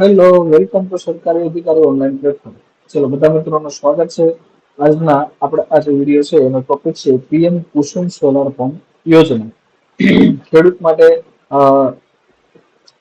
Hello, welcome to સરકારી અધિકારી online platform. ચલો, બધા મિત્રોનું સ્વાગત છે. આજના આપણે આ જે વીડિયો છે, એનો ટોપિક છે, પીએમ કુસુમ સોલાર પંપ યોજના. ખેડૂત માટે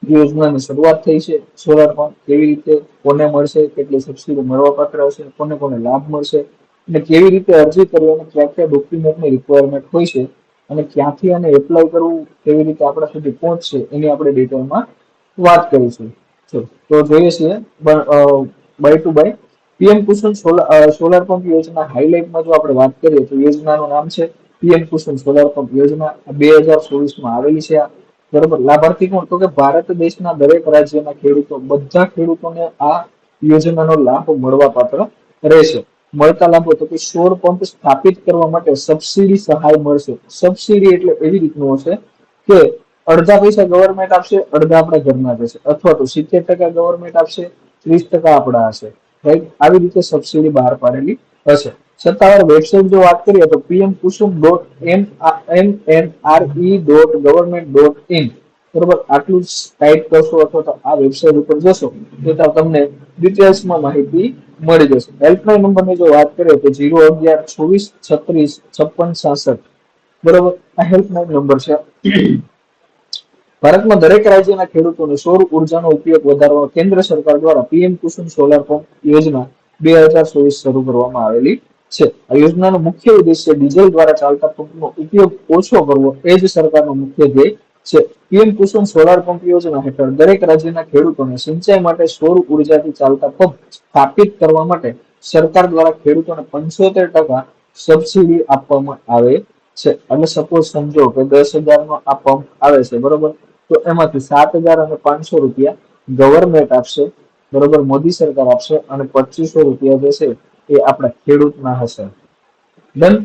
યોજનાની શરૂઆત થઈ છે. સોલાર પંપ કેવી રીતે, કોને મળશે, કેટલી સબસિડી મળવા પાત્ર હશે, કોને કોને લાભ મળશે, અને કેવી રીતે અરજી કરવી અને કયા કયા ડોક્યુમેન્ટની રિક્વાયરમેન્ટ હોય છે, અને ક્યાંથી આને એપ્લાય કરવું, કેવી રીતે આપણા સુધી પહોંચશે, એની આપણે ડિટેલમાં વાત કરીશું. તો જોઈએ છીએ. By to by PM Kusum solar pump યોજના હાઇલાઇટમાં જો આપણે વાત કરીએ તો યોજનાનું નામ છે પીએમ કુસુમ સોલાર પંપ યોજના. બે હજાર ચોવીસમાં આવેલી છે આ. બરોબર? લાભાર્થી કોણ? તો કે ભારત દેશના દરેક રાજ્યના ખેડૂતો, બધા ખેડૂતોને આ યોજનાનો લાભ મળવા પાત્ર રહેશે. મળતા લાભો તો કે સોર પંપ સ્થાપિત કરવા માટે સબસિડી સહાય મળશે. સબસિડી એટલે એવી રીતનું હશે કે અડધા પૈસા ગવર્મેન્ટ આપશે, અડધા આપણા ઘરના જશે અથવા તો સિત્તેર ટકા ગવર્મેન્ટ આપશે, ત્રીસ ટકા આપણા હશે. રાઈટ આવી રીતે સબસિડી બહાર પાડેલી હશે. સત્તાવાર વેબસાઇટ જો વાત કરીએ તો PM Kusum dot M M N R E dot government dot in બરોબર? આટલું જ ટાઈપ કરશો અથવા તો આ વેબસાઇટ ઉપર જશો, તો તમને ડિટેલ્સમાં માહિતી મળી જશે. હેલ્પલાઇન નંબરની જો વાત કરીએ તો જીરો અગિયાર ચોવીસ છત્રીસ છપ્પન છાસઠ. બરોબર? આ હેલ્પલાઇન નંબર છે. ભારતમાં દરેક રાજ્યના ખેડૂતોને સૌર ઉર્જાનો ઉપયોગ વધારવા કેન્દ્ર સરકાર દ્વારા પીએમ કુસુમ સોલાર પંપ યોજના બે હજાર ચોવીસ શરૂ કરવામાં આવેલી છે. આ યોજનાનો મુખ્ય ઉદ્દેશ્ય ડીઝલ દ્વારા ચાલતા પંપનો ઉપયોગ ઓછો કરવો એ જ સરકારનો મુખ્ય ધ્યેય છે. પીએમ કુસુમ સોલાર પંપ યોજના હેઠળ દરેક રાજ્યના ખેડૂતોને સિંચાઈ માટે સૌર ઉર્જાથી ચાલતા પંપ સ્થાપિત કરવા માટે સરકાર દ્વારા ખેડૂતોને પંચોતેર ટકા સબસિડી આપવામાં આવે છે. અને સપોઝ સમજો કે દસ હજાર નો આ પંપ આવે છે, બરોબર? તો એમાંથી સાત હજાર અને પાંચસો રૂપિયા ગવર્મેન્ટ આપશે, બરોબર, મોદી સરકાર આપશે અને પચીસો રૂપિયા જે છે એ આપણા ખેડૂતના હશે. ડન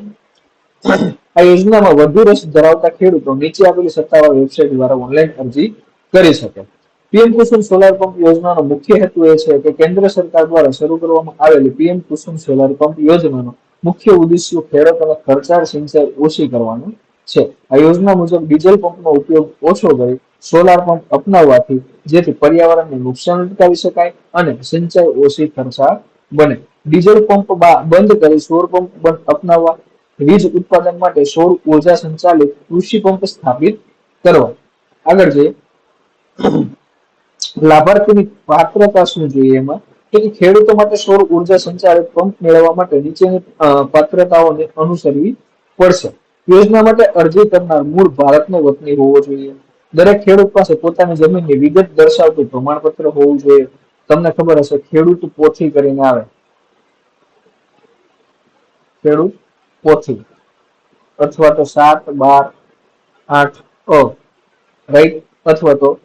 આ યોજનામાં વધુ રસ ધરાવતા ખેડૂતો નીચે આપેલી સત્તાવાર વેબસાઇટ દ્વારા ઓનલાઈન અરજી કરી શકે. પીએમ કુસુમ સોલાર પંપ યોજનાનો મુખ્ય હેતુ એ છે કે કેન્દ્ર સરકાર દ્વારા શરૂ કરવામાં આવેલી પીએમ કુસુમ સોલાર પંપ યોજનાનો મુખ્ય ઉદ્દેશ્ય ખેડૂતોના ખર્ચાળ સિંચાઈ ઓછી કરવાનું છે. આ યોજના મુજબ ડીઝલ પંપનો ઉપયોગ ઓછો કરી સોલાર પંપ અપનાવવાથી જેથી પર્યાવરણને નુકસાન અટકાવી શકાય અને સિંચાઈ ઓછી ખર્ચાળ બને. ડીઝલ પંપ બંધ કરી સૌર પંપ અપનાવવા. વીજ ઉત્પાદન માટે સૌર ઊર્જા સંચાલિત કૃષિ પંપ સ્થાપિત કરવા. આગળ જઈએ. લાભાર્થીની પાત્રતા શું જોઈએ એમાં? કે ખેડૂતો માટે સૌર ઊર્જા સંચાલિત પંપ મેળવવા માટે નીચેની પાત્રતાઓને અનુસરવી પડશે. યોજના માટે અરજી કરનાર મૂળ ભારતનો વતની હોવો જોઈએ. દરેક ખેડૂત પાસે પોતાની જમીનની વિગત દર્શાવતું પ્રમાણપત્ર હોવું જોઈએ. તમને ખબર હશે, ખેડૂત પોથી કરીને આવે. ખેડૂત પોથી. અથવા તો સાત, બાર, આઠ, અ. રાઈટ? અથવા તો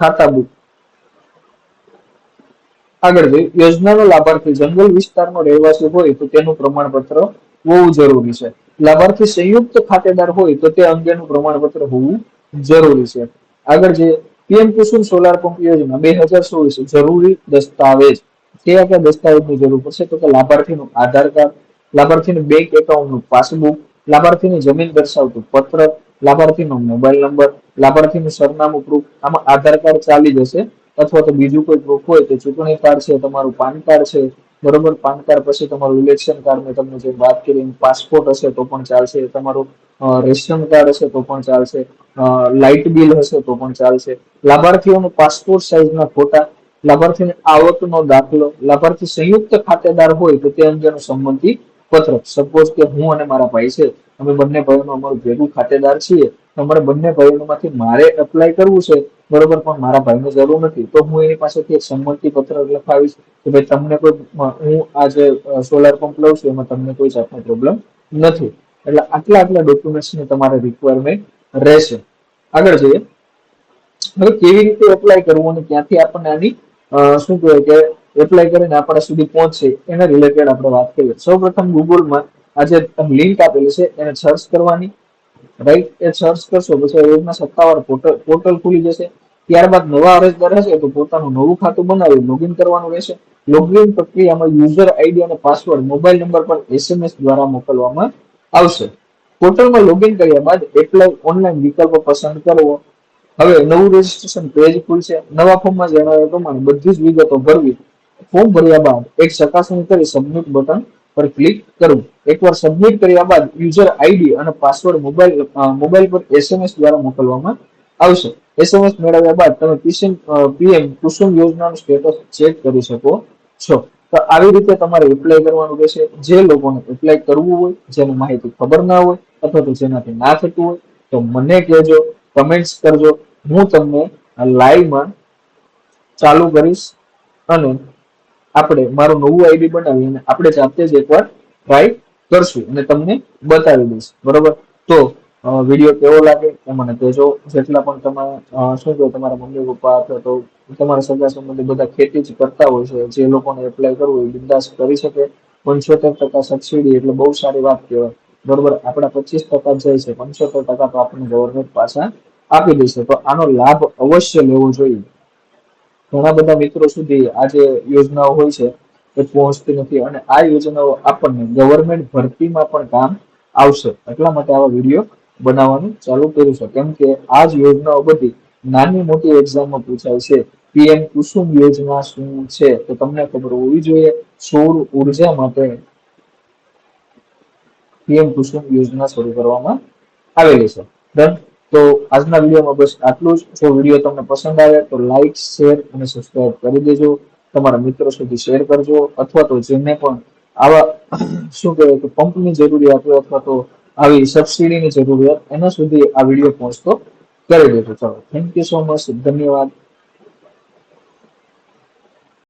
ખાતા બુક. આગળ જઈએ. યોજનાનો લાભાર્થી જંગલ વિસ્તારનો રહેવાસી હોય તો તેનું પ્રમાણપત્ર હોવું જરૂરી છે. લાભાર્થી સંયુક્ત ખાતેદાર હોય તો તે અંગેનું પ્રમાણપત્ર હોવું જરૂરી છે. આગળ જઈએ પીએમ કુસુમ સોલાર પંપ યોજના બે હજાર ચોવીસ જરૂરી દસ્તાવેજ. કયા કયા દસ્તાવેજની જરૂર પડશે. તો કે લાભાર્થીનું આધાર કાર્ડ, લાભાર્થીનું બેંક એકાઉન્ટનું પાસબુક લાભાર્થીની જમીન દર્શાવતું પત્ર, લાભાર્થીનો મોબાઈલ નંબર લાભાર્થીનું સરનામું પ્રૂફ આમાં આધાર કાર્ડ ચાલી જશે. અથવા તો બીજું કોઈ પ્રૂફ હોય તો ચૂંટણી કાર્ડ છે, તમારું પાન કાર્ડ છે બરોબર? પાન કાર્ડ પછી તમારું ઇલેક્શન કાર્ડ મેં તમને જે વાત કરી પાસપોર્ટ હશે તો પણ ચાલશે, તમારું રેશન કાર્ડ હશે તો પણ ચાલશે લાઇટ બિલ હશે તો પણ ચાલશે. લાભાર્થીઓનો પાસપોર્ટ સાઇઝના ફોટા, લાભાર્થીની આવકનો દાખલો, લાભાર્થી સંયુક્ત ખાતેદાર હોય તો તે અંગેનું સંમતિ પત્ર. સપોઝ કે હું અને મારા ભાઈ છે, અમે બંને ભાઈઓનું અમારું ભેગું ખાતેદાર છીએ. તો અમારે બંને ભાઈઓમાંથી મારે એપ્લાય કરવું છે, બરોબર, પણ મારા ભાઈને જરૂર નથી. તો હું એની પાસેથી એક સંમતિ પત્ર લખાવીશ કે ભાઈ તમને કોઈ, હું આ જે સોલાર પંપ લઉં છું, એમાં તમને કોઈ જાતનો પ્રોબ્લેમ નથી. એટલે આટલા આટલા ડોક્યુમેન્ટ્સની તમારે રિક્વાયરમેન્ટ રહેશે. આગળ જઈએ. હવે કેવી રીતે એપ્લાય કરવું અને ક્યાંથી આપણને આની શું કહેવાય કે એપ્લાય કરીને આપણા સુધી પહોંચશે, એના રિલેટેડ આપણે વાત કરીએ. સૌપ્રથમ ગૂગલમાં આ જે લિંક આપેલી છે, એને સર્ચ કરવાની. રાઈટ એ સર્ચ કરશો પછી યોજના સત્તાવાર પોર્ટલ ખુલી જશે. ત્યારબાદ નવા અરજદાર હશે તો પોતાનું નવું ખાતું બનાવી લોગિન કરવાનું રહેશે. લોગિન પ્રક્રિયામાં યુઝર આઈડી અને પાસવર્ડ મોબાઈલ નંબર પર એસએમએસ દ્વારા મોકલવામાં આવશે. પોર્ટલમાં લોગિન કર્યા બાદ એપ્લાય ઓનલાઈન વિકલ્પ પસંદ કરવો. હવે નવું રજીસ્ટ્રેશન પેજ ખુલશે. નવા ફોર્મમાં જણાવ્યા પ્રમાણે બધી જ વિગતો ભરવી. ફોર્મ ભર્યા બાદ એક ચકાસણી કરી સબમિટ બટન પર ક્લિક કરવું એકવાર સબમિટ કર્યા બાદ યુઝર આઈડી અને પાસવર્ડ મોબાઈલ મોબાઈલ પર એસએમએસ દ્વારા મોકલવામાં આવશે. એસએમએસ મેળવ્યા બાદ તમે પીએમ કુસુમ યોજનાનું સ્ટેટસ ચેક કરી શકો છો. તો આવી રીતે તમારે એપ્લાય કરવાનું રહેશે. જે લોકોને એપ્લાય કરવું હોય, જેને માહિતી ખબર ના હોય અથવા તો જેનાથી ના થતું હોય, તો મને કહેજો કમેન્ટ્સ કરજો. હું તમને લાઈવમાં ચાલુ કરીશ અને આપણે મારું નવું આઈડી બનાવી અને આપણે જાતે જ એકવાર ટ્રાય કરશું અને તમને બતાવી દઈશ. બરોબર? તો વીડિયો કેવો લાગે એ મને કહેજો. જેટલા પણ તમે શું કહો તમારા મમ્મી, પપ્પા અથવા તો તમારા સગા સંબંધી બધા ખેતી જ કરતા હોય છે, જે લોકોને એપ્લાય કરવું એ બિંદાસ કરી શકે. પંચોતેર ટકા સબસિડી એટલે બહુ સારી વાત કહેવાય. બરોબર? આપણા પચીસ ટકા જાય છે. પંચોતેર ટકા તો આપણને ગવર્મેન્ટ પાછા આપી દેશે. તો આનો લાભ અવશ્ય લેવો જોઈએ. ઘણા બધા મિત્રો સુધી આ જે યોજનાઓ હોય છે, એ પહોંચતી નથી અને આ યોજનાઓ આપણને ગવર્મેન્ટ ભરતીમાં પણ કામ આવશે. એટલા માટે આવા વીડિયો બનાવવાનું ચાલુ કર્યું છે. કેમ કે આ જ યોજનાઓ બધી નાની મોટી એક્ઝામમાં પૂછાય છે. પીએમ કુસુમ યોજના શું છે? તો તમને ખબર હોવી જોઈએ, સૌર ઊર્જા માટે પીએમ કુસુમ યોજના શરૂ કરવામાં આવેલી છે. ડન તો આજના વિડીયોમાં બસ આટલું જ. જો વીડિયો તમને પસંદ આવે તો લાઈક શેર અને સબસ્ક્રાઇબ કરી દેજો. તમારા મિત્રો સુધી શેર કરજો. અથવા તો જેને પણ આવા શું કહેવાય કે પંપની જરૂરિયાત હોય અથવા તો આવી સબસિડીની જરૂરિયાત, એના સુધી આ વીડિયો પહોંચતો કરી દેજો. ચલો થેન્ક યુ સો મચ ધન્યવાદ.